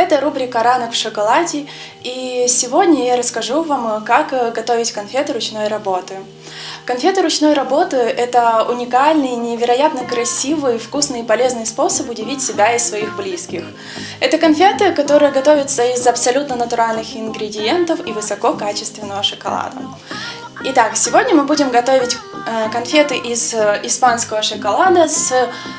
Это рубрика «Ранок в шоколаде», и сегодня я расскажу вам, как готовить конфеты ручной работы. Конфеты ручной работы – это уникальный, невероятно красивый, вкусный и полезный способ удивить себя и своих близких. Это конфеты, которые готовятся из абсолютно натуральных ингредиентов и высококачественного шоколада. Итак, сегодня мы будем готовить э, конфеты из э, испанского шоколада с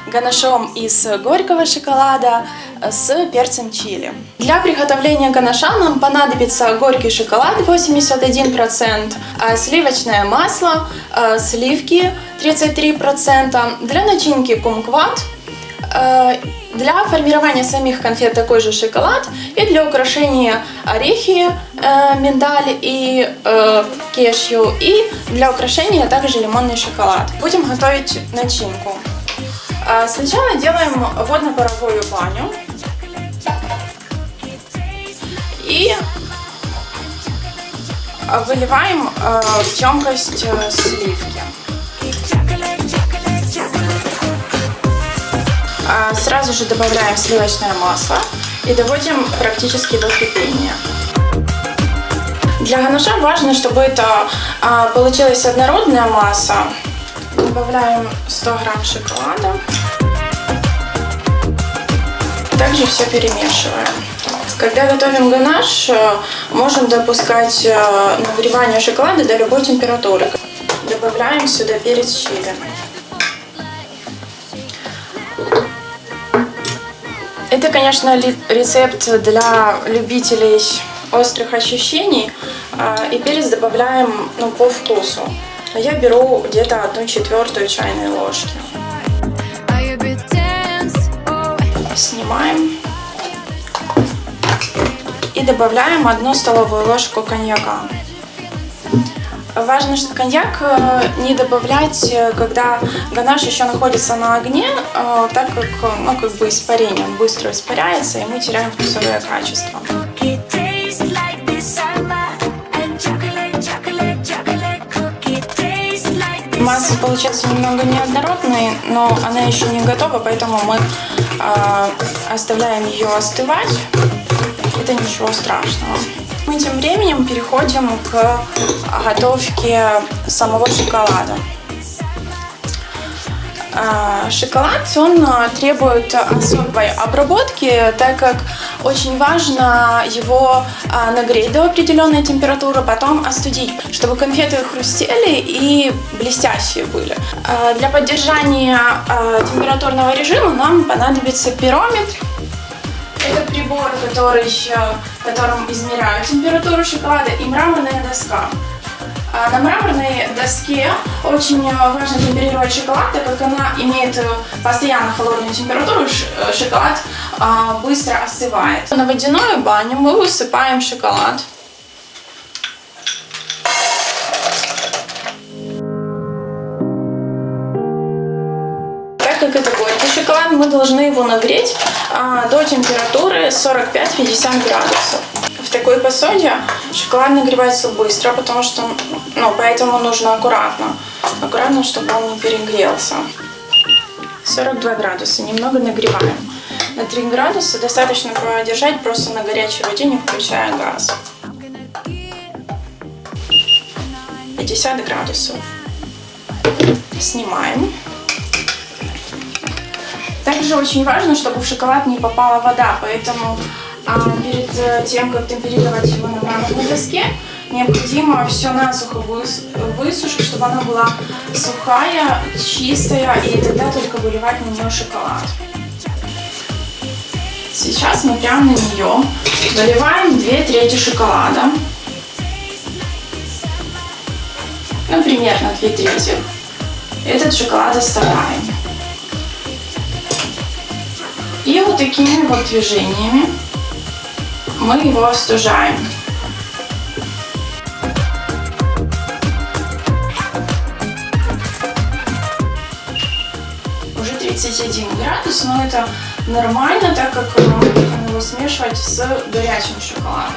ганашом из горького шоколада э, с перцем чили. Для приготовления ганаша нам понадобится горький шоколад 81%, сливочное масло, сливки 33%, для начинки кумкват для формирования самих конфет такой же шоколад и для украшения орехи, э, миндаль и э, кешью и для украшения также лимонный шоколад. Будем готовить начинку. Э, сначала делаем водно-паровую баню и выливаем э, в емкость э, сливки. Сразу же добавляем сливочное масло и доводим практически до кипения. Для ганаша важно, чтобы это а, получилась однородная масса. Добавляем 100 грамм шоколада. Также все перемешиваем. Когда готовим ганаш, э, можем допускать э, нагревание шоколада до любой температуры. Добавляем сюда перец чили. Это, конечно, рецепт для любителей острых ощущений. А, и перец добавляем ну, по вкусу. Я беру где-то одну четвертую чайной ложки. Снимаем. И добавляем одну столовую ложку коньяка. Важно, что коньяк э, не добавлять, э, когда ганаш еще находится на огне, э, так как ну, как бы испарение, он быстро испаряется, и мы теряем вкусовые качества. Масса получается немного неоднородной, но она еще не готова, поэтому мы э, оставляем ее остывать. Это ничего страшного. Мы тем временем переходим к готовке самого шоколада. А, шоколад, он а, требует особой обработки, так как очень важно его а, нагреть до определенной температуры, потом остудить, чтобы конфеты хрустели и блестящие были. Для поддержания температурного режима нам понадобится пирометр, это прибор, который, которым измеряют температуру шоколада, и мраморная доска. А на мраморной доске очень важно темперировать шоколад, так как она имеет постоянно холодную температуру, э, шоколад а, быстро остывает. На водяную баню мы высыпаем шоколад. как это шоколад, мы должны его нагреть а, до температуры 45-50 градусов. В такой посуде шоколад нагревается быстро, потому что, ну, поэтому нужно аккуратно. Аккуратно, чтобы он не перегрелся. 42 градуса, немного нагреваем. На 3 градуса достаточно продержать просто на горячей воде, не включая газ. 50 градусов. Снимаем. Также очень важно, чтобы в шоколад не попала вода, поэтому а, перед э, тем, как темперировать его на мраморной доске, необходимо все насухо высушить, чтобы она была сухая, чистая, и тогда только выливать на нее шоколад. Сейчас мы прямо на нее выливаем 2 трети шоколада. Ну, примерно 2 трети. Этот шоколад оставляем. И вот такими вот движениями мы его остужаем. Уже 31 градус, но это нормально, так как мы будем его смешивать с горячим шоколадом.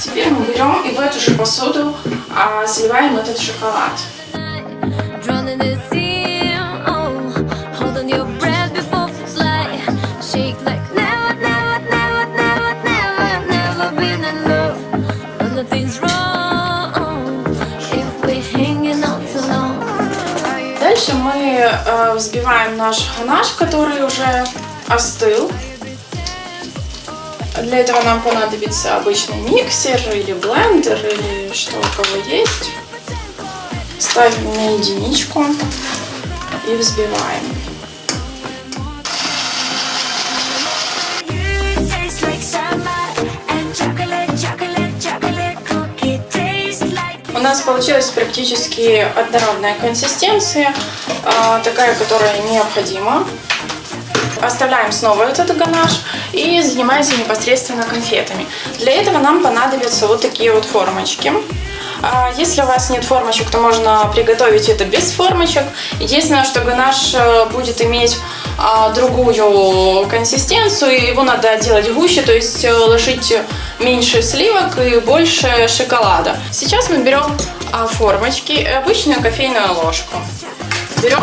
Теперь мы берем и в эту же посуду а, сливаем этот шоколад. Э, взбиваем наш ганаш, который уже остыл. Для этого нам понадобится обычный миксер или блендер, или что у кого есть. Ставим на единичку и взбиваем. Нас получилась практически однородная консистенция, а, такая, которая необходима. Оставляем снова этот ганаш и занимаемся непосредственно конфетами. Для этого нам понадобятся вот такие вот формочки. А, если у вас нет формочек, то можно приготовить это без формочек. Единственное, что ганаш э, будет иметь другую консистенцию, и его надо делать гуще, то есть э, ложить меньше сливок и больше шоколада. Сейчас мы берем а, формочки, обычную кофейную ложку. Берем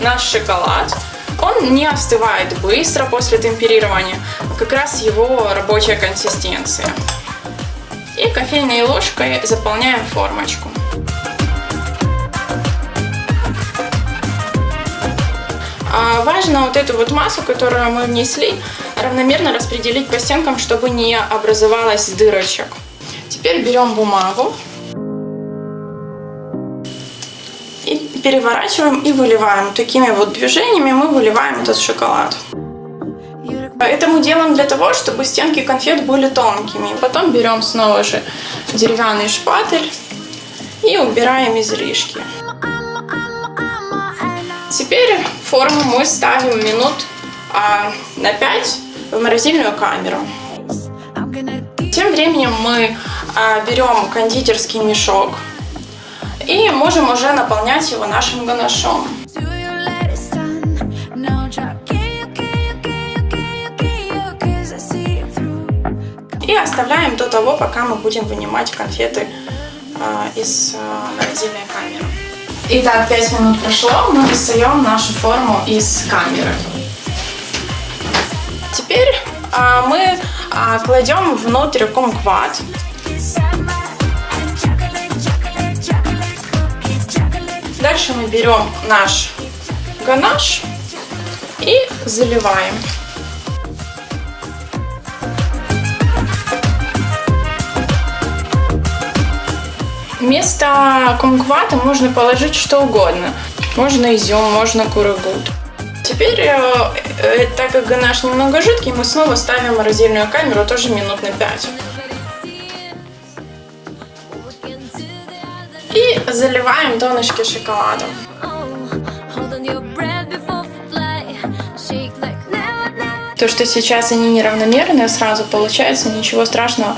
наш шоколад, он не остывает быстро после темперирования, как раз его рабочая консистенция. И кофейной ложкой заполняем формочку. А важно вот эту вот массу, которую мы внесли, равномерно распределить по стенкам, чтобы не образовалось дырочек. Теперь берем бумагу и переворачиваем и выливаем. Такими вот движениями мы выливаем этот шоколад. Это мы делаем для того, чтобы стенки конфет были тонкими. Потом берем снова же деревянный шпатель и убираем излишки. Форму мы ставим минут а, на 5 в морозильную камеру. Тем временем мы а, берем кондитерский мешок и можем уже наполнять его нашим ганашом. И оставляем до того, пока мы будем вынимать конфеты э, из э, морозильной камеры. Итак, 5 минут прошло, мы достаем нашу форму из камеры. Теперь э, мы э, кладем внутрь кумкват. Дальше мы берем наш ганаш и заливаем. Вместо кумквата можно положить что угодно. Можно изюм, можно курагут. Теперь, э, э, так как ганаш немного жидкий, мы снова ставим морозильную камеру тоже минут на 5. И заливаем донышки шоколадом. То, что сейчас они неравномерные, сразу получается, ничего страшного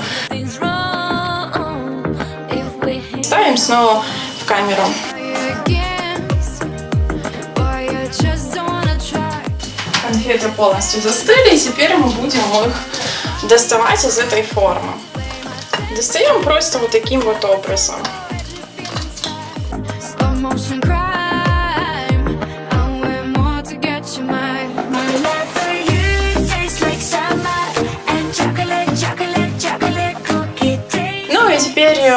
ставим снова в камеру. Конфеты полностью застыли, и теперь мы будем их доставать из этой формы. Достаем просто вот таким вот образом.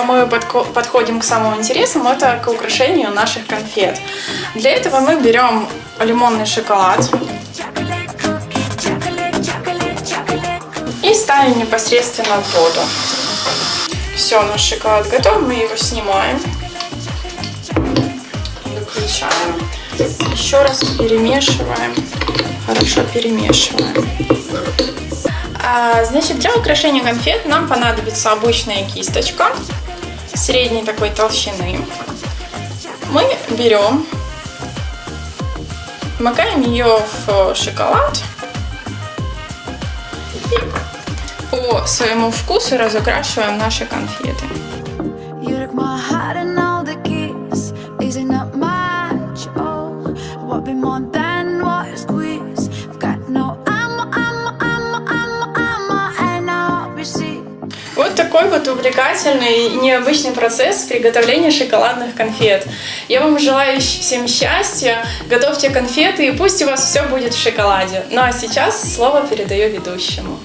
Мы подходим к самому интересному, это к украшению наших конфет. Для этого мы берем лимонный шоколад и ставим непосредственно в воду. Все, наш шоколад готов, мы его снимаем, выключаем, еще раз перемешиваем, хорошо перемешиваем. А, значит, для украшения конфет нам понадобится обычная кисточка средней такой толщины. Мы берем, макаем ее в шоколад и по своему вкусу разукрашиваем наши конфеты. Увлекательный и необычный процесс приготовления шоколадных конфет. Я вам желаю всем счастья, готовьте конфеты и пусть у вас все будет в шоколаде. Ну а сейчас слово передаю ведущему.